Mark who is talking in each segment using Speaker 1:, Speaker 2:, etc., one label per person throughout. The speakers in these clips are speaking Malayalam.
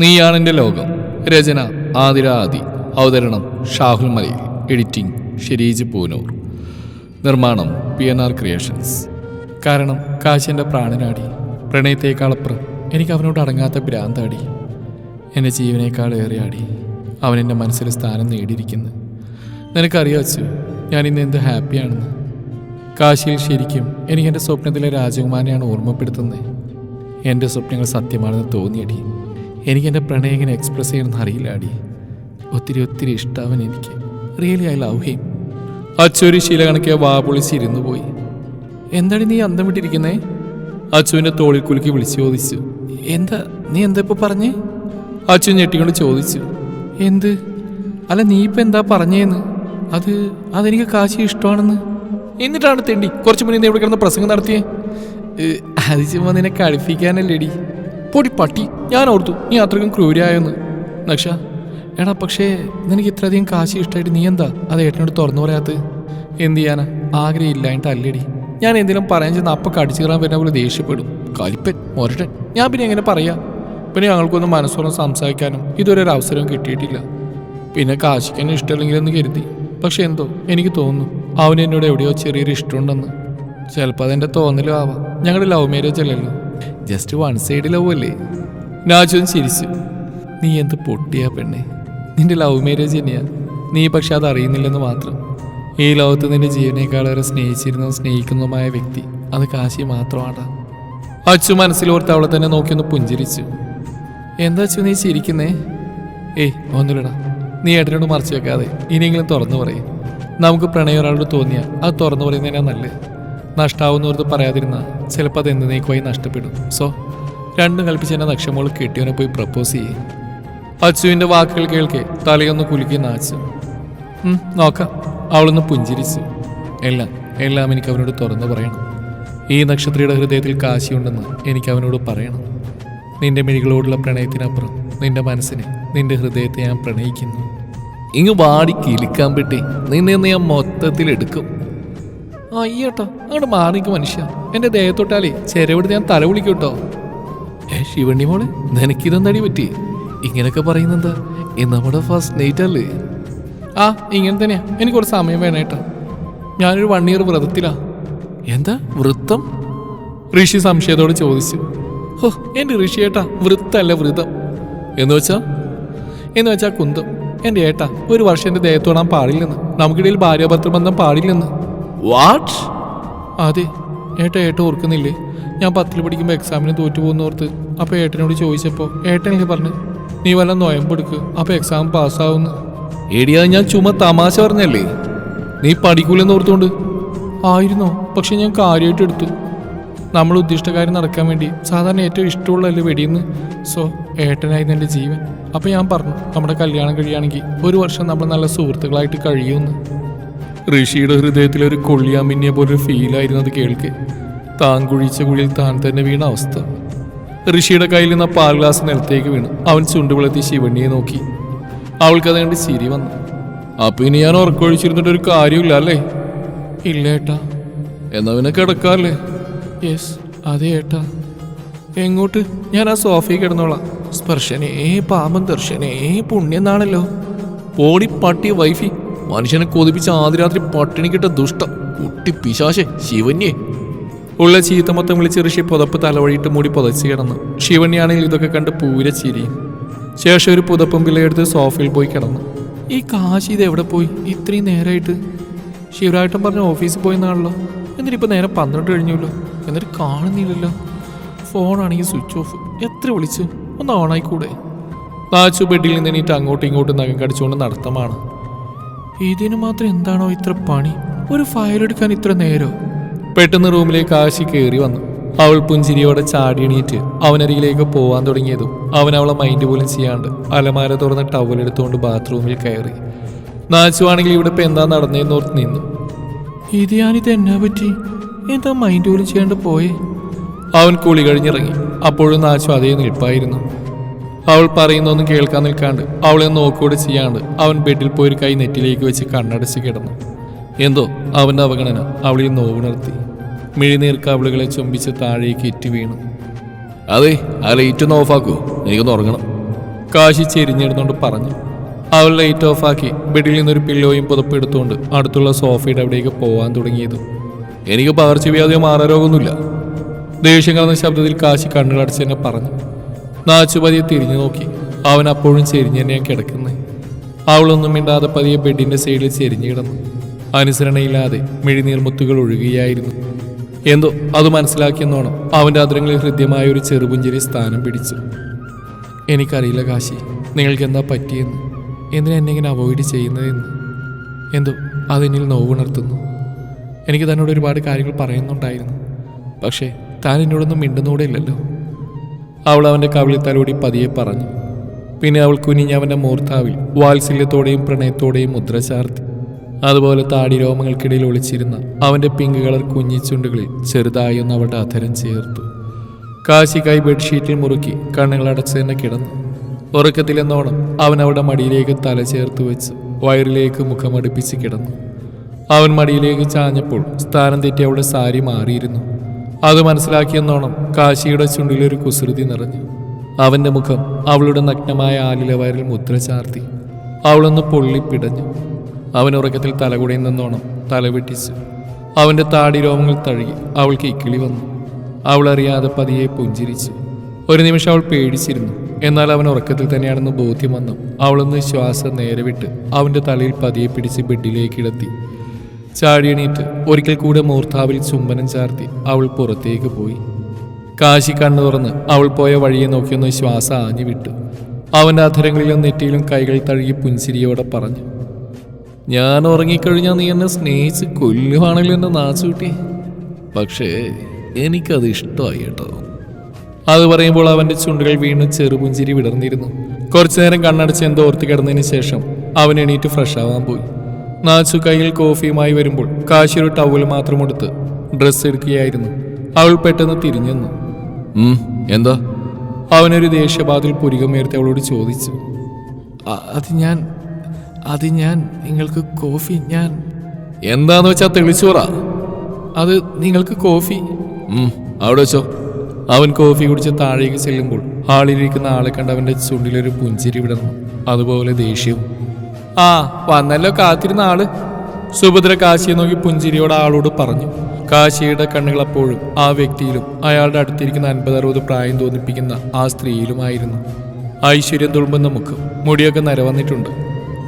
Speaker 1: നീയാണ് എന്റെ ലോകം. രചന ആതിര അവതരണം ഷാഹുൽ മലയിൽ. എഡിറ്റിംഗ് ഷെരീജ് പൂനൂർ. നിർമ്മാണം പി എൻ ആർ ക്രിയേഷൻസ്. കാരണം കാശിന്റെ പ്രാണനാടി. പ്രണയത്തേക്കാളപ്പുറം എനിക്ക് അവനോട് അടങ്ങാത്ത ഭ്രാന്താടി. എന്റെ ജീവനേക്കാൾ ഏറെയാടി. അവൻ എന്റെ മനസ്സിൽ സ്ഥാനം നേടിയിരിക്കുന്നു. നിനക്കറിയാ അച്ചു ഞാൻ ഇന്ന് എന്ത് ഹാപ്പിയാണെന്ന്? കാശിയിൽ ശരിക്കും എനിക്ക് എന്റെ സ്വപ്നത്തിലെ രാജകുമാരനെയാണ് ഓർമ്മപ്പെടുത്തുന്നത്. എന്റെ സ്വപ്നങ്ങൾ സത്യമാണെന്ന് തോന്നിയടി. എനിക്ക് എന്റെ പ്രണയം എങ്ങനെ എക്സ്പ്രസ് ചെയ്യണമെന്ന് അറിയില്ല അടി ഒത്തിരി ഒത്തിരി ഇഷ്ടാവൻ എനിക്ക്. റിയലി ഐ ലവ് ഹിം അച്ചൊരു ശീല കണക്കിയ വാ പൊളിച്ചിരുന്നു പോയി. എന്താണ് നീ അന്തം വിട്ടിരിക്കുന്നേ? അച്ചുവിന്റെ തോളിൽ കുലുക്കി വിളിച്ചു ചോദിച്ചു. എന്താ നീ എന്താ ഇപ്പോൾ പറഞ്ഞേ? അച്ചു ഞെട്ടിക്കൊണ്ട് ചോദിച്ചു. എന്ത്? അല്ല നീ ഇപ്പം എന്താ പറഞ്ഞേന്ന്? അത് അതെനിക്ക് കാശി ഇഷ്ടമാണെന്ന്. എന്നിട്ടാണ് തെണ്ടി കുറച്ച് മുന്നേ ഇവിടെ കിടന്ന് പ്രസംഗം നടത്തിയേ? അത് ചുമ്മാ നിന്നെ കളിപ്പിക്കാനല്ലേടി പൊടി പട്ടി. ഞാൻ ഓർത്തു നീ അത്രയ്ക്കും ക്രൂരായെന്ന്. നക്ഷ എടാ പക്ഷേ നിനക്ക് ഇത്രയധികം കാശി ഇഷ്ടമായിട്ട് നീ എന്താ അത് ഏട്ടനോട് തുറന്നു പറയാത്തത്? എന്ത് ചെയ്യാനാ? ആഗ്രഹം ഇല്ലായിട്ട് അല്ലടി ഞാൻ എന്തെങ്കിലും പറയാൻ ചെന്ന് അപ്പം കടിച്ചു കയറാൻ വരുന്ന പോലെ ദേഷ്യപ്പെടും. കലിപ്പൻ മൊരട്ടൻ. ഞാൻ പിന്നെ എങ്ങനെ പറയാ? പിന്നെ ഞങ്ങൾക്കൊന്നും മനസ്സോളം സംസാരിക്കാനും ഇതുവരെ ഒരു അവസരവും കിട്ടിയിട്ടില്ല. പിന്നെ കാശിക്കാൻ ഇഷ്ടമില്ലെങ്കിലെന്ന് കരുതി. പക്ഷെ എന്തോ എനിക്ക് തോന്നുന്നു അവന് എന്നോട് എവിടെയോ ചെറിയൊരു ഇഷ്ടമുണ്ടെന്ന്. ചിലപ്പോൾ അതെന്റെ തോന്നലും ആവാം. ഞങ്ങളുടെ ലവ് മാരേജ് അല്ലല്ലോ. ജസ്റ്റ് വൺ സൈഡ് ലവ് അല്ലേ? രാജുവും ചിരിച്ചു. നീ എന്ത് പൊട്ടിയാ പെണ്ണെ? നിന്റെ ലവ് മാരേജ് തന്നെയാ. നീ പക്ഷെ അത് അറിയുന്നില്ലെന്ന് മാത്രം. ഈ ലോകത്ത് നിന്റെ ജീവനേക്കാളേറെ സ്നേഹിച്ചിരുന്നതും സ്നേഹിക്കുന്നതുമായ വ്യക്തി അത് കാശി മാത്രമാണ് അച്ചു മനസ്സിലോർത്ത് അവളെ തന്നെ നോക്കിയൊന്ന് പുഞ്ചിരിച്ചു. എന്താ അച്ചു നീ ചിരിക്കുന്നേ? ഏയ് ഒന്നുമില്ലടാ. നീ ഏട്ടനോട് മറച്ചു വെക്കാതെ ഇനിയെങ്കിലും തുറന്നു പറയും. നമുക്ക് പ്രണയം ഒരാളോട് തോന്നിയാൽ അത് തുറന്നു പറയുന്നതിനാ നല്ലത് നഷ്ടാവുന്നവർക്ക് പറയാതിരുന്ന ചിലപ്പോൾ അത് എന്നേക്കുമായി നഷ്ടപ്പെടും. സോ രണ്ടും കൽപ്പിച്ച് എന്നെ നക്ഷമോൾ കെട്ടിയവനെ പോയി പ്രപ്പോസ് ചെയ്യേ. അച്ചുവിന്റെ വാക്കുകൾ കേൾക്കെ തലയൊന്ന് കുലുക്കി ഉം, നോക്കാം. അവളൊന്ന് പുഞ്ചിരിച്ചു. എല്ലാം എല്ലാം എനിക്ക് അവനോട് തുറന്നു പറയണം. ഈ നക്ഷത്രിയുടെ ഹൃദയത്തിൽ കാശിയുണ്ടെന്ന് എനിക്ക് അവനോട് പറയണം. നിന്റെ മിഴികളോടുള്ള പ്രണയത്തിനപ്പുറം നിന്റെ മനസ്സിനെ നിന്റെ ഹൃദയത്തെ ഞാൻ പ്രണയിക്കുന്നു. ഇങ്ങ് വാടി കിലിക്കാൻ പെട്ടി. നിന്നെ ഞാൻ മൊത്തത്തിൽ എടുക്കും അയ്യോട്ടോ അങ്ങോട്ട് മാറിക്ക് മനുഷ്യ. എന്റെ ദേഹത്തൊട്ടാലേ ചെരവിടുന്ന് ഞാൻ തല വിളിക്കൂട്ടോ ഏ ശിവണ്ണി മോളെ നിനക്കിതെന്തടി പറ്റി? ഇങ്ങനൊക്കെ പറയുന്നെന്താ? നമ്മുടെ ഫസ്റ്റ് നൈറ്റ് അല്ലേ? ആ ഇങ്ങനെ തന്നെയാ. എനിക്ക് കുറച്ച് സമയം വേണേട്ടാ ഞാനൊരു വൺ ഇയർ വ്രതത്തിലാ. എന്താ? വൃത്തം? ഋഷി സംശയത്തോട് ചോദിച്ചു. ഹോ എന്റെ ഏട്ടാ വൃത്തല്ല വ്രതം. എന്ന് വെച്ചാ? എന്ന് വെച്ചാ കുന്തം. എന്റെ ഏട്ടാ ഒരു വർഷം എന്റെ ദേഹത്തോടാൻ പാടില്ലെന്ന്. നമുക്കിടയിൽ ഭാര്യാഭർത്തൃ ബന്ധം പാടില്ലെന്ന്. വാട്ട് അതെ ഏട്ടാ ഏട്ട ഓർക്കുന്നില്ലേ? ഞാൻ പത്തിൽ പഠിക്കുമ്പോൾ എക്സാമിന് തോറ്റു പോകുന്ന ഓർത്ത് അപ്പോൾ ഏട്ടനോട് ചോദിച്ചപ്പോൾ ഏട്ടൻ എനിക്ക് പറഞ്ഞു? നീ വല്ല നോയമ്പെടുക്ക് അപ്പോൾ എക്സാം പാസ്സാവുന്നു. എടിയാ ഞാൻ ചുമ തമാശ പറഞ്ഞല്ലേ? നീ പഠിക്കൂലെന്ന് ഓർത്തുകൊണ്ട് ആയിരുന്നോ? പക്ഷെ ഞാൻ കാര്യമായിട്ട് എടുത്തു. നമ്മൾ ഉദ്ദിഷ്ട കാര്യം നടക്കാൻ വേണ്ടി സാധാരണ ഏറ്റവും ഇഷ്ടമുള്ളതല്ലേ വെടിയെന്ന്? സോ ഏട്ടനായിരുന്നു എന്റെ ജീവൻ. അപ്പോൾ ഞാൻ പറഞ്ഞു നമ്മുടെ കല്യാണം കഴിയുകയാണെങ്കിൽ ഒരു വർഷം നമ്മൾ നല്ല സുഹൃത്തുക്കളായിട്ട് കഴിയുമെന്ന് ഋഷിയുടെ ഹൃദയത്തിൽ ഒരു കൊള്ളിയാമിന്നിയ പോലൊരു ഫീലായിരുന്നു അത് കേൾക്കെ. താൻ കുഴിച്ച കുഴിയിൽ താൻ തന്നെ വീണ അവസ്ഥ. ഋഷിയുടെ കയ്യിൽ നിന്ന് പാൽ ഗ്ലാസ് നിലത്തേക്ക് വീണു. അവൻ ചുണ്ടുവിളത്തി ശിവണ്ണിയെ നോക്കി. അവൾക്കത് കണ്ട് ചിരി വന്നു. അപ്പൊ ഇനി ഞാൻ ഉറക്കൊഴിച്ചിരുന്നിട്ട് ഒരു കാര്യമില്ല അല്ലേ? ഇല്ല ഏട്ടാ. എന്നാ പിന്നെ കിടക്കാല്ലേ? യെസ് അതെ ഏട്ടാ. എങ്ങോട്ട്? ഞാൻ ആ സോഫയിൽ കിടന്നോളാം. സ്പർശനേ പാപം ദർശനേ പുണ്യെന്നാണല്ലോ പോടി പട്ടി വൈഫി മനുഷ്യനെ കൊതിപ്പിച്ച ആദ്യരാത്രി പട്ടിണി കിട്ട ദുഷ്ട കുട്ടി പിശാശെ ശിവന്യെ. ഉള്ള ചീത്ത മൊത്തം വിളിച്ച് ഋഷി പുതപ്പ് തലവഴിയിട്ട് മൂടി പുതച്ച് കിടന്നു. ശിവന്യാണെങ്കിൽ ഇതൊക്കെ കണ്ട് പൂര ചിരിയും. ശേഷം ഒരു പുതപ്പും പിള്ളയെടുത്ത് സോഫയിൽ പോയി കിടന്നു. ഈ കാശി ഇത് എവിടെ പോയി? ഇത്രയും നേരമായിട്ട് ശിവരായിട്ടും പറഞ്ഞ ഓഫീസിൽ പോയെന്നാണല്ലോ ഇപ്പം നേരെ പന്ത്രണ്ട് കഴിഞ്ഞല്ലോ എന്നിട്ട് കാണുന്നില്ലല്ലോ. ഫോണാണെങ്കിൽ സ്വിച്ച് ഓഫ്. എത്ര വിളിച്ചു? ഒന്ന് ഓണായിക്കൂടെ? നാച്ചു ബെഡിൽ നിന്ന് എണീറ്റ് അങ്ങോട്ടും ഇങ്ങോട്ടും നഖം കടിച്ചുകൊണ്ട് നടത്തമാണ്. ഇതിന് മാത്രം എന്താണോ ഇത്ര പണി? ഒരു ഫയൽ എടുക്കാൻ ഇത്ര നേരോ? പെട്ടെന്ന് റൂമിലേക്ക് ആശി കയറി വന്നു. അവൾ പുഞ്ചിരിയോടെ ചാടിയണീറ്റ് അവനരികിലേക്ക് പോവാൻ തുടങ്ങിയതും അവൻ അവളെ മൈൻഡ് പോലും ചെയ്യാണ്ട് അലമാര തുറന്ന് ടവൽ എടുത്തുകൊണ്ട് ബാത്റൂമിൽ കയറി. നാച്ചുവാണെങ്കിൽ ഇവിടെ ഇപ്പം എന്താ നടന്നതെന്നോർത്ത് നിന്നു. ഇത് ഞാനിത് എന്നാ പറ്റി? എന്താ മൈൻഡ് പോലും ചെയ്യാണ്ട് പോയേ? അവൻ കുളി കഴിഞ്ഞിറങ്ങി. അപ്പോഴും നാച്ചു അതേ നിൽപ്പായിരുന്നു. അവൾ പറയുന്നൊന്നും കേൾക്കാൻ നിൽക്കാണ്ട് അവളെ നോക്കൂടെ ചെയ്യാണ്ട് അവൻ ബെഡിൽ പോയി ഒരു കൈ നെറ്റിലേക്ക് വെച്ച് കണ്ണടച്ച് കിടന്നു. എന്തോ അവന്റെ അവഗണന അവളിൽ നോവുണർത്തി. മിഴിനീർ കവിളുകളെ ചുംബിച്ച് താഴേക്ക് ഇറ്റു വീണു. അതെ ആ ലൈറ്റ് ഒന്ന് ഓഫാക്കൂ എനിക്കൊന്ന് ഉറങ്ങണം. കാശി ചെരിഞ്ഞിരുന്നുകൊണ്ട് പറഞ്ഞു. അവൾ ലൈറ്റ് ഓഫാക്കി ബെഡിൽ നിന്നൊരു പില്ലോയും പുതപ്പ് എടുത്തുകൊണ്ട് അടുത്തുള്ള സോഫയുടെ അവിടേക്ക് പോവാൻ തുടങ്ങിയത്. എനിക്ക് പകർച്ചവ്യാധിയോ മാറാരോഗമൊന്നുമില്ല. ദേഷ്യം കലർന്ന ശബ്ദത്തിൽ കാശി കണ്ണുകളടച്ച് തന്നെ പറഞ്ഞു. നാച്ചുപതിയെ തിരിഞ്ഞു നോക്കി. അവൻ അപ്പോഴും ചെരിഞ്ഞ് തന്നെയാണ് കിടക്കുന്നത് അവളൊന്നും മിണ്ടാതെ പതിയെ ബെഡിന്റെ സൈഡിൽ ചെരിഞ്ഞു കിടന്നു. അനുസരണയില്ലാതെ മിഴിനീർമുത്തുകൾ ഒഴുകുകയായിരുന്നു എന്തോ അത് മനസ്സിലാക്കിയെന്നോണം അവന്റെ അതിരങ്ങളിൽ ഹൃദ്യമായ ഒരു ചെറുപുഞ്ചിരി സ്ഥാനം പിടിച്ചു. എനിക്കറിയില്ല കാശി നിങ്ങൾക്ക് എന്താ പറ്റിയെന്ന്? എന്തിനാ എന്നെ ഇങ്ങനെ അവോയ്ഡ് ചെയ്യുന്നതെന്ന്? എന്തോ അതെന്നിൽ നോവുണർത്തുന്നു. എനിക്ക് തന്നോട് ഒരുപാട് കാര്യങ്ങൾ പറയുന്നുണ്ടായിരുന്നു. പക്ഷേ താൻ എന്നോടൊന്നും മിണ്ടുന്നൂടെ ഇല്ലല്ലോ അവൾ അവന്റെ കവിളിൽ തലോടി പതിയെ പറഞ്ഞു. പിന്നെ അവൾ കുനിഞ്ഞ് അവന്റെ മൂർത്താവിൽ വാത്സല്യത്തോടെയും പ്രണയത്തോടെയും മുദ്ര ചാർത്തി. അതുപോലെ താടി രോമങ്ങൾക്കിടയിൽ ഒളിച്ചിരുന്ന അവന്റെ പിങ്ക് കളർ കുഞ്ഞിച്ചുണ്ടുകളിൽ ചെറുതായി ഒന്ന് അവളുടെ അധരം ചേർത്തു. കാശിക്കായി ബെഡ്ഷീറ്റിൽ മുറുക്കി കണ്ണുകളടച്ച് തന്നെ കിടന്നു. ഉറക്കത്തിലെന്നോണം അവൻ അവളുടെ മടിയിലേക്ക് തല ചേർത്ത് വെച്ച് വയറിലേക്ക് മുഖമടുപ്പിച്ച് കിടന്നു. അവൻ മടിയിലേക്ക് ചാഞ്ഞപ്പോൾ സ്ഥാനം തെറ്റി അവളുടെ സാരി മാറിയിരുന്നു. അത് മനസ്സിലാക്കിയെന്നോണം കാശിയുടെ ചുണ്ടിലൊരു കുസൃതി നിറഞ്ഞു. അവന്റെ മുഖം അവളുടെ നഗ്നമായ ആലില വയറിൽ മുദ്ര ചാർത്തി. അവളൊന്ന് പൊള്ളിപ്പിടഞ്ഞു അവൻ ഉറക്കത്തിൽ തലകുടയിൽ നിന്നോണം തലവെട്ടിച്ചു. അവന്റെ താടി രോമങ്ങൾ തഴുകി അവൾക്ക് ഇക്കിളി വന്നു. അവൾ അറിയാതെ പതിയെ പുഞ്ചിരിച്ചു. ഒരു നിമിഷം അവൾ പേടിച്ചിരുന്നു. എന്നാൽ അവൻ ഉറക്കത്തിൽ തന്നെയാണെന്ന് ബോധ്യം വന്നു. അവളൊന്ന് ശ്വാസം നേരെ വിട്ട് അവന്റെ തലയിൽ പതിയെ പിടിച്ച് ബെഡിലേക്ക് കിടത്തി ചാടിയണീറ്റ് ഒരിക്കൽ കൂടെ മൂർത്താവിൽ ചുംബനം ചാർത്തി അവൾ പുറത്തേക്ക് പോയി. കാശി കണ്ണു തുറന്ന് അവൾ പോയ വഴിയെ നോക്കിയൊന്ന് ശ്വാസം ആഞ്ഞു വിട്ടു. അവന്റെ അധരങ്ങളിലും നെറ്റിയിലും കൈകൾ തഴുകി പുഞ്ചിരിയോടെ പറഞ്ഞു ഞാൻ ഉറങ്ങിക്കഴിഞ്ഞാൽ നീ എന്നെ സ്നേഹിച്ച് കൊല്ലുവാണല്ലോ എന്നെ നാച്ചുകൂട്ടി പക്ഷേ എനിക്കത് ഇഷ്ടമായി കേട്ടോ. അത് പറയുമ്പോൾ അവന്റെ ചുണ്ടുകൾ വീണ്ടും ചെറുപുഞ്ചിരി വിടർന്നിരുന്നു. കുറച്ചു നേരം കണ്ണടച്ച് എന്തോ ഓർത്ത് കിടന്നതിന് ശേഷം അവൻ എണീറ്റ് ഫ്രഷ് ആവാൻ പോയി. നാച്ചു കയ്യിൽ കോഫിയുമായി വരുമ്പോൾ കാശി ഒരു ടവൽ മാത്രം എടുത്ത് ഡ്രസ്സ് എടുക്കുകയായിരുന്നു. അവൾ പെട്ടെന്ന് തിരിഞ്ഞു നിന്നു. "ഉം, എന്താ? അവനൊരു ദേഷ്യബാധിൽ പുരികമേർത്തി അവളോട് ചോദിച്ചു. "അ- അത് ഞാൻ അത് ഞാൻ നിങ്ങൾക്ക് കോഫി ഞാൻ. എന്താന്ന് വെച്ചാ തെളിച്ചോറാ. അത് നിങ്ങൾക്ക് കോഫി. അവിടെ വെച്ചോ. അവൻ കോഫി കുടിച്ച് താഴേക്ക് ചെല്ലുമ്പോൾ ഹാളിലിരിക്കുന്ന ആളെ കണ്ട് അവന്റെ ചുണ്ടിലൊരു പുഞ്ചിരി വിടർന്നു. അതുപോലെ ദേഷ്യവും. ആ വന്നല്ലോ കാത്തിരുന്ന ആൾ. സുഭദ്ര കാശിയെ നോക്കി പുഞ്ചിരിയോട് ആളോട് പറഞ്ഞു. കാശിയുടെ കണ്ണുകൾ അപ്പോഴും ആ വ്യക്തിയിലും അയാളുടെ അടുത്തിരിക്കുന്ന അൻപത് അറുപത് പ്രായം തോന്നിപ്പിക്കുന്ന ആ സ്ത്രീയിലുമായിരുന്നു. ഐശ്വര്യം തുളുമ്പുന്ന മുഖം മുടിയൊക്കെ നരവന്നിട്ടുണ്ട്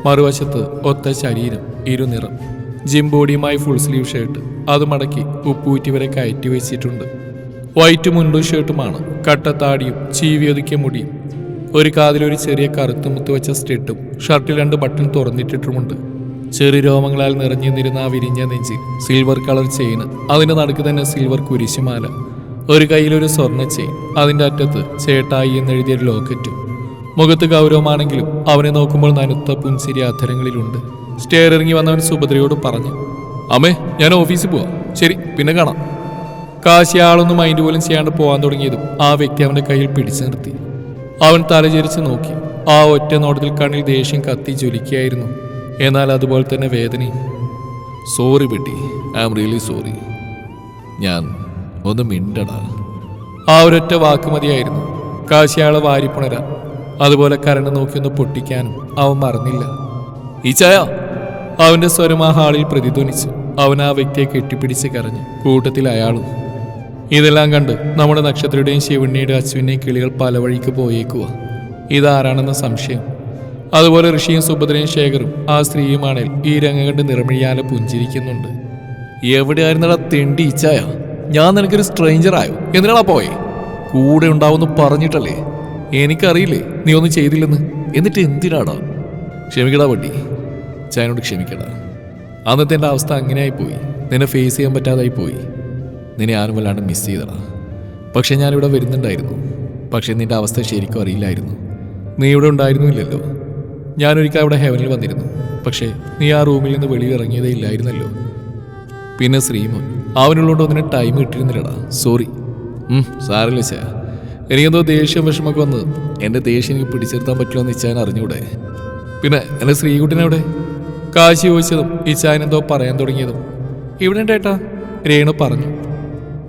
Speaker 1: മറുവശത്ത് ഒത്ത ശരീരം ഇരുനിറം ജിം ബോഡിയുമായി ഫുൾ സ്ലീവ് ഷർട്ട് അത് മടക്കി ഉപ്പൂറ്റി വരെ കയറ്റി വെച്ചിട്ടുണ്ട്. വൈറ്റ് മുണ്ടും ഷർട്ടുമാണ് കട്ടത്താടിയും ചീവിയൊതുക്കിയ മുടിയും ഒരു കാതിലൊരു ചെറിയ കറുത്ത് മുത്തു വെച്ച സ്റ്റെട്ടും ഷർട്ടിൽ രണ്ട് ബട്ടൺ തുറന്നിട്ടിട്ടുമുണ്ട്. ചെറു രോമങ്ങളാൽ നിറഞ്ഞു നിന്നിരുന്ന ആ വിരിഞ്ഞ നെഞ്ച് സിൽവർ കളർ ചെയിന് അതിന്റെ നടുക്ക് തന്നെ സിൽവർ കുരിശുമാല. ഒരു കയ്യിലൊരു സ്വർണ ചെയിൻ അതിന്റെ അറ്റത്ത് ചേട്ടായി എന്നെഴുതിയ ലോക്കറ്റും. മുഖത്ത് ഗൗരവമാണെങ്കിലും അവനെ നോക്കുമ്പോൾ നനുത്ത പുൻസിരി അധരങ്ങളിലുണ്ട് സ്റ്റെയർ ഇറങ്ങി വന്നവൻ സുഭദ്രയോട് പറഞ്ഞു അമ്മേ ഞാൻ ഓഫീസിൽ പോവാം. ശരി പിന്നെ കാണാം. കാശി ആളൊന്നും മൈൻഡ് പോലും ചെയ്യാണ്ട് പോകാൻ തുടങ്ങിയതും ആ വ്യക്തി അവന്റെ കയ്യിൽ പിടിച്ചു നിർത്തി. അവൻ തലചരിച്ച് നോക്കി. ആ ഒറ്റ നോട്ടത്തിൽ കണ്ണിൽ ദേഷ്യം കത്തി ജ്വലിക്കുകയായിരുന്നു. എന്നാൽ അതുപോലെ തന്നെ വേദനയും. Sorry Betty I am really sorry ഞാൻ ഒന്ന് മിണ്ടടാ. ആ ഒരൊറ്റ വാക്ക് മതിയായിരുന്നു. വാരിപ്പുണര അയാളെ വാരിപ്പുണരാൻ അതുപോലെ കരണ്ട് നോക്കിയൊന്ന് പൊട്ടിക്കാനും അവൻ മറന്നില്ല. ഈ ചായ അവന്റെ സ്വരം ആ ഹാളിൽ പ്രതിധ്വനിച്ചു. അവൻ ആ വ്യക്തിയെ കെട്ടിപ്പിടിച്ച് കരഞ്ഞു. കൂട്ടത്തിൽ അയാളും ഇതെല്ലാം കണ്ട് നമ്മുടെ നക്ഷത്രയുടെയും ശിവണ്ണിയുടെയും അശ്വിനെയും കിളികൾ പല വഴിക്ക് പോയേക്കുക ഇതാരാണെന്ന സംശയം. അതുപോലെ ഋഷിയും സുഭദ്രയും ശേഖറും ആ സ്ത്രീയുമാണേൽ ഈ രംഗം കണ്ട് നിറമിഴിയാലെ പുഞ്ചിരിക്കുന്നുണ്ട്. എവിടെയായിരുന്നടാ തെണ്ടി ഇച്ചായ? ഞാൻ നിനക്കൊരു സ്ട്രേഞ്ചർ ആയോ? എന്തിനാടാ പോയേ? കൂടെ ഉണ്ടാവുമെന്ന് പറഞ്ഞിട്ടല്ലേ? എനിക്കറിയില്ലേ നീ ഒന്നും ചെയ്തില്ലെന്ന്. എന്നിട്ട് എന്തിനാടാ? ക്ഷമിക്കടാ വണ്ടി. ചായനോട് ക്ഷമിക്കടാ. അന്നത്തെ എന്റെ അവസ്ഥ അങ്ങനെയായി പോയി നിന്നെ ഫേസ് ചെയ്യാൻ പറ്റാതായി പോയി നിന്നെ ആരും വല്ലാണ്ട് മിസ് ചെയ്തടാ. പക്ഷേ ഞാനിവിടെ വരുന്നുണ്ടായിരുന്നു. പക്ഷേ നിന്റെ അവസ്ഥ ശരിക്കും അറിയില്ലായിരുന്നു. നീ ഇവിടെ ഉണ്ടായിരുന്നില്ലല്ലോ. ഞാനൊരിക്കൽ അവിടെ ഹെവനിൽ വന്നിരുന്നു. പക്ഷേ നീ ആ റൂമിൽ നിന്ന് വെളിയിൽ ഇറങ്ങിയതേ ഇല്ലായിരുന്നല്ലോ. പിന്നെ ശ്രീമോൻ അവനുള്ളതുകൊണ്ട് ഒന്നിന് ടൈം കിട്ടിയിരുന്നില്ലടാ. സോറി സാറില്ല ചാ എനിക്കെന്തോ ദേഷ്യം വിഷമൊക്കെ വന്ന് എന്റെ ദേഷ്യം എനിക്ക് പിടിച്ചെടുത്താൻ പറ്റുമോ എന്ന് ഇച്ചാൻ അറിഞ്ഞൂടെ പിന്നെ എന്റെ ശ്രീകുട്ടിനെവിടെ കാശി ചോദിച്ചതും ഇച്ചാൻ എന്തോ പറയാൻ തുടങ്ങിയതും. ഇവിടെ ഉണ്ടേട്ടാ രേണു പറഞ്ഞു.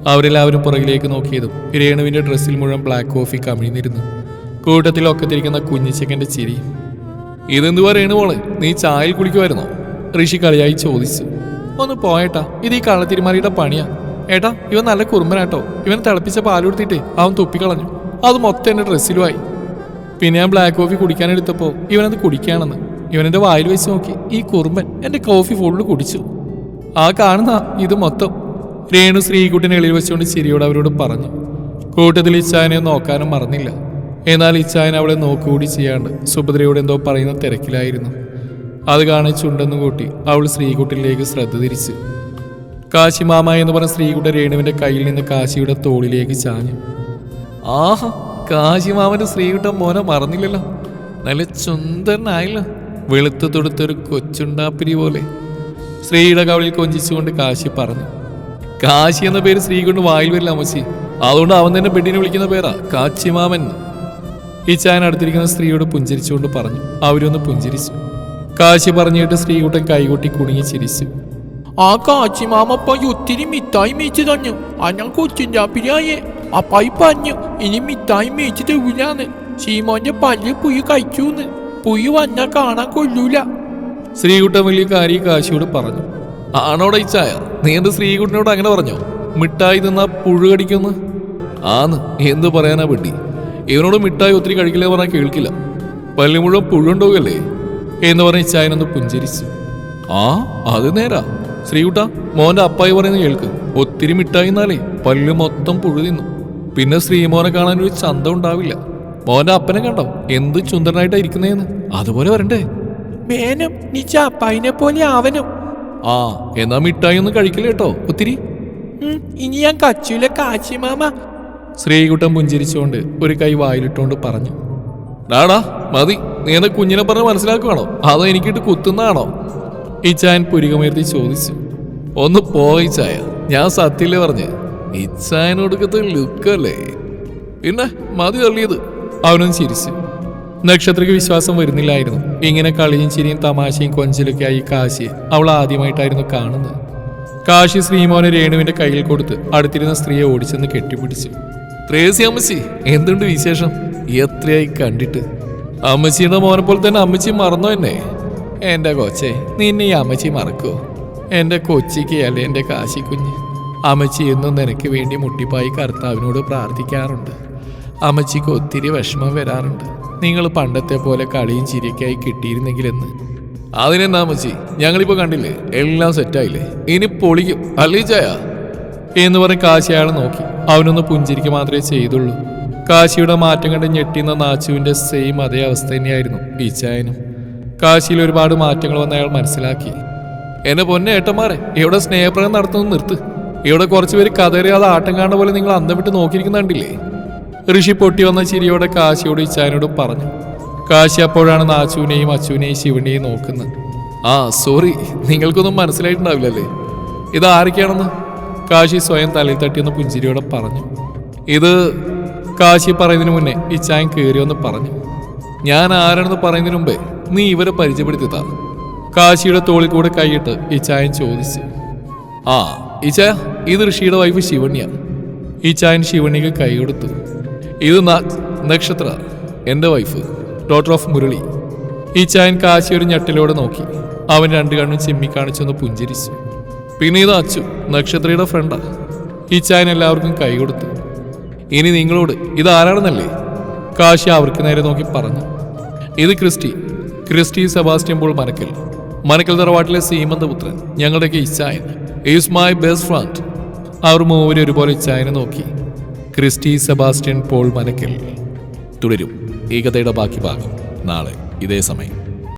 Speaker 1: അവരെല്ലാവരും പുറകിലേക്ക് നോക്കിയതും രേണുവിന്റെ ഡ്രസ്സിൽ മുഴുവൻ ബ്ലാക്ക് കോഫി കമിഴ്ന്നിരുന്നു. കൂട്ടത്തിൽ ഒക്കത്തിരിക്കുന്ന കുഞ്ഞിച്ചക്കന്റെ ചിരി. ഇതെന്തുവാ രേണുവോളെ നീ ചായയിൽ കുളിക്കുമായിരുന്നോ? ഋഷി കളിയായി ചോദിച്ചു. ഒന്ന് പോയേട്ടാ ഇത് ഈ കള്ളത്തിരിമാരിയുടെ പണിയാ. ഏട്ടാ ഇവൻ നല്ല കുറുമ്പനാട്ടോ. ഇവൻ തിളപ്പിച്ച പാൽ കൊടുത്തിട്ടേ അവൻ തുപ്പിക്കളഞ്ഞു. അത് മൊത്തം എന്റെ ഡ്രസ്സിലുമായി. പിന്നെ ഞാൻ ബ്ലാക്ക് കോഫി കുടിക്കാനെടുത്തപ്പോൾ ഇവനത് കുടിക്കുകയാണെന്ന് ഇവനെന്റെ വായിൽ വെച്ച് നോക്കി ഈ കുറുമ്പൻ എന്റെ കോഫി ഫുള്ള് കുടിച്ചു. ആ കാണുന്ന ഇത് മൊത്തം. രേണു ശ്രീകുട്ടിനെ എളിയിൽ വെച്ചുകൊണ്ട് ചിരിയോട് അവരോട് പറഞ്ഞു കൂട്ടത്തിൽ ഇച്ചായനെ നോക്കാനും മറന്നില്ല. എന്നാൽ ഇച്ചായൻ അവളെ നോക്കുകൂടി ചെയ്യാണ്ട് സുഭദ്രയോട് എന്തോ പറയുന്ന തിരക്കിലായിരുന്നു. അത് കാണിച്ചുണ്ടെന്ന് കൂട്ടി അവൾ ശ്രീകുട്ടിലേക്ക് ശ്രദ്ധ തിരിച്ചു. കാശിമാമ എന്ന് പറഞ്ഞ ശ്രീകുട്ട രേണുവിന്റെ കയ്യിൽ നിന്ന് കാശിയുടെ തോളിലേക്ക് ചാഞ്ഞു. ആഹാ കാശിമാമന്റെ ശ്രീകുട്ട മോനെ മറന്നില്ലല്ലോ. നല്ല ചുന്ദരനായല്ലോ വെളുത്തു തൊടുത്തൊരു കൊച്ചുണ്ടാപ്പിരി പോലെ. ശ്രീയുടെ കവളിൽ കൊഞ്ചിച്ചുകൊണ്ട് കാശി പറഞ്ഞു കാശി എന്ന പേര് ശ്രീകൊണ്ട് വായിൽ വരില്ല അമ്മച്ചി. അതുകൊണ്ട് അവൻ തന്നെ പെണ്ണിനെ വിളിക്കുന്ന പേരാ കാച്ചിമാമൻ. ഈ ചായൻ അടുത്തിരിക്കുന്ന സ്ത്രീയോട് പുഞ്ചിരിച്ചുകൊണ്ട് പറഞ്ഞു. അവരൊന്ന് പുഞ്ചിരിച്ചു. കാശി പറഞ്ഞിട്ട് സ്ത്രീകുട്ടൻ കൈകൊട്ടി കുടുങ്ങി ചിരിച്ചു.
Speaker 2: ആ കാച്ചിമാമപ്പ ഒത്തിരി മിഠായി മേച്ച് തന്നു. ആ ഞാൻ കൊച്ചിന്റെ അപ്പിരിയായേ അപ്പായി പറഞ്ഞു ഇനി മിഠായി മേച്ച് തരൂലാന്ന് ശീമോന്റെ പല്ല് പുയ് കഴിച്ചൂന്ന് പുയ് വന്നാ കാണാൻ കൊല്ലൂല
Speaker 1: ശ്രീകുട്ടൻ വലിയ കാര്യം കാശിയോട് പറഞ്ഞു. ആണോടെ ഈ ചായ? നീ എന്റെ ശ്രീകുട്ടനോട് അങ്ങനെ പറഞ്ഞോ? മിഠായി നിന്നാ പുഴു കടിക്കുന്നു? ആന്ന് എന്ത് പറയാനാ പെട്ടി ഇവനോട് മിഠായി ഒത്തിരി കഴിക്കില്ല പറഞ്ഞാൽ കേൾക്കില്ല. പല്ലി മുഴുവൻ പുഴുണ്ടോകല്ലേ? എന്ന് പറഞ്ഞ ഇച്ചായനൊന്ന് പുഞ്ചിരിച്ചു. ആ അത് നേരാ. ശ്രീകുട്ട മോന്റെ അപ്പായി പറയുന്നത് കേൾക്ക്. ഒത്തിരി മിഠായി എന്നാലേ പല്ല് മൊത്തം പുഴു തിന്നു. പിന്നെ ശ്രീമോനെ കാണാൻ ഒരു ചന്തം ഉണ്ടാവില്ല. മോന്റെ അപ്പനെ കണ്ടോ? എന്ത് ചുന്ദരനായിട്ടാ ഇരിക്കുന്നേന്ന്? അതുപോലെ വരണ്ടേ?
Speaker 2: മേനം നീച്ച അപ്പായിനെ പോലെ ആവനും
Speaker 1: ആ എന്നാ മിഠായി ഒന്നും കഴിക്കില്ല കേട്ടോ ഒത്തിരി.
Speaker 2: ഇനി ഞാൻ കച്ചൂല കാച്ചിമാമ
Speaker 1: ശ്രീകുട്ടൻ പുഞ്ചിരിച്ചുകൊണ്ട് ഒരു കൈ വായിലിട്ടുകൊണ്ട് പറഞ്ഞു. ഡാടാ മതി നീ എന്നെ കുഞ്ഞിനെ പറഞ്ഞ് മനസ്സിലാക്കുവാണോ? അതോ എനിക്കിട്ട് കുത്തുന്നതാണോ? ഇച്ചായൻ പുരികമുയർത്തി ചോദിച്ചു. ഒന്ന് പോയി ചായ ഞാൻ സത്യല്ലേ പറഞ്ഞ്? ഇച്ചായനൊടുക്കത്തെ ലുക്കല്ലേ? പിന്നെ മതി തള്ളിയത് അവനും ചിരിച്ചു. നക്ഷത്രയ്ക്ക് വിശ്വാസം വരുന്നില്ലായിരുന്നു. ഇങ്ങനെ കളിയും ചിരിയും തമാശയും കൊഞ്ചിലൊക്കെയായി കാശി കാശിയെ അവൾ ആദ്യമായിട്ടായിരുന്നു കാണുന്നത്. കാശി ശ്രീമോനെ രേണുവിന്റെ കയ്യിൽ കൊടുത്ത് അടുത്തിരുന്ന സ്ത്രീയെ ഓടിച്ചെന്ന് കെട്ടിപ്പിടിച്ചു. ത്രേസി അമ്മച്ചി എന്തുണ്ട് വിശേഷം? എത്രയായി കണ്ടിട്ട്? അമ്മച്ചിയുടെ മോനെ പോലെ തന്നെ അമ്മച്ചി മറന്നോ എന്നെ? എന്റെ കൊച്ചെ നിന്നെ ഈ അമ്മച്ചി മറക്കോ എന്റെ കൊച്ചിക്ക് അല്ലെ എന്റെ കാശി കുഞ്ഞ് അമ്മച്ചി എന്നും നിനക്ക് വേണ്ടി മുട്ടിപ്പായി കർത്താവിനോട് പ്രാർത്ഥിക്കാറുണ്ട്. അമ്മച്ചിക്ക് ഒത്തിരി വിഷമം വരാറുണ്ട്. നിങ്ങൾ പണ്ടത്തെ പോലെ കളിയും ചിരിയൊക്കെയായി കിട്ടിയിരുന്നെങ്കിലെന്ന്. അതിനെന്താ മച്ചി ഞങ്ങളിപ്പോ കണ്ടില്ലേ എല്ലാം സെറ്റായില്ലേ? ഇനി പൊളിക്കും അല്ലേ ചായ? എന്ന് പറഞ്ഞ് കാശി അയാളെ നോക്കി. അവനൊന്ന് പുഞ്ചിരിക്ക് മാത്രമേ ചെയ്തുള്ളൂ. കാശിയുടെ മാറ്റം കണ്ട് ഞെട്ടിയുന്ന നാച്ചുവിന്റെ സെയിം അതേ അവസ്ഥ തന്നെയായിരുന്നു ഈ ചായനും. കാശിയിൽ ഒരുപാട് മാറ്റങ്ങൾ വന്ന അയാൾ മനസ്സിലാക്കി. എന്നെ പൊന്നെ ഏട്ടന്മാരെ ഇവിടെ സ്നേഹപ്രകം നടത്തുന്നത് നിർത്ത്? ഇവിടെ കുറച്ചുപേര് കതറിയാതെ ആട്ടം കാണുന്ന പോലെ നിങ്ങൾ അന്തം വിട്ട് നോക്കിയിരിക്കുന്ന കണ്ടില്ലേ? ഋഷി പൊട്ടി വന്ന ചിരിയോടെ കാശിയോട് ഇച്ചായനോടും പറഞ്ഞു. കാശി അപ്പോഴാണ് നാച്ചുവിനെയും അച്ചുവിനെയും ശിവനെയും നോക്കുന്നത്. ആ സോറി നിങ്ങൾക്കൊന്നും മനസ്സിലായിട്ടുണ്ടാവില്ലല്ലേ? ഇത് ആരൊക്കെയാണെന്ന്? കാശി സ്വയം തലയിൽ തട്ടിയെന്ന് പുഞ്ചിരിയോടെ പറഞ്ഞു. ഇത് കാശി പറയുന്നതിന് മുന്നേ ഇച്ചായൻ കയറിയെന്ന് പറഞ്ഞു. ഞാൻ ആരാണെന്ന് പറയുന്നതിന് മുമ്പേ നീ ഇവരെ പരിചയപ്പെടുത്തി താ കാശിയുടെ തോളിൽ കൂടെ കൈയിട്ട് ഇച്ചായൻ ചോദിച്ചു. ആ ഇച്ചായ ഇത് ഋഷിയുടെ വൈഫ് ശിവണ്യ. ഇച്ചായൻ ശിവണ്യക്ക് കൈ കൊടുത്തു. ഇത് നക്ഷത്ര എന്റെ വൈഫ് ഡോട്ടർ ഓഫ് മുരളി. ഈ ചായൻ കാശി ഒരു ഞെട്ടിലോടെ നോക്കി. അവൻ രണ്ടു കണ്ണും ചിമ്മി കാണിച്ചൊന്ന് പുഞ്ചിരിച്ചു. പിന്നെ ഇത് അച്ചു നക്ഷത്രയുടെ ഫ്രണ്ടാ ഈ ചായൻ എല്ലാവർക്കും കൈ കൊടുത്തു. ഇനി നിങ്ങളോട് ഇത് ആരാണെന്നല്ലേ? കാശി അവർക്ക് നേരെ നോക്കി പറഞ്ഞു. ഇത് Christy Christy Sebastian Paul Manakkal. Manakkal തറവാട്ടിലെ സീമന്തപുത്രൻ ഞങ്ങളുടെയൊക്കെ ഇച്ചായൻ ഈസ് മൈ ബെസ്റ്റ് ഫ്രണ്ട് അവർ മൂവരും ഒരുപോലെ ഇച്ചായനെ നോക്കി. Christy Sebastian Paul Manakkal. തുടരും ഏകതയുടെ ബാക്കി ഭാഗം. നാളെ ഇതേ സമയം.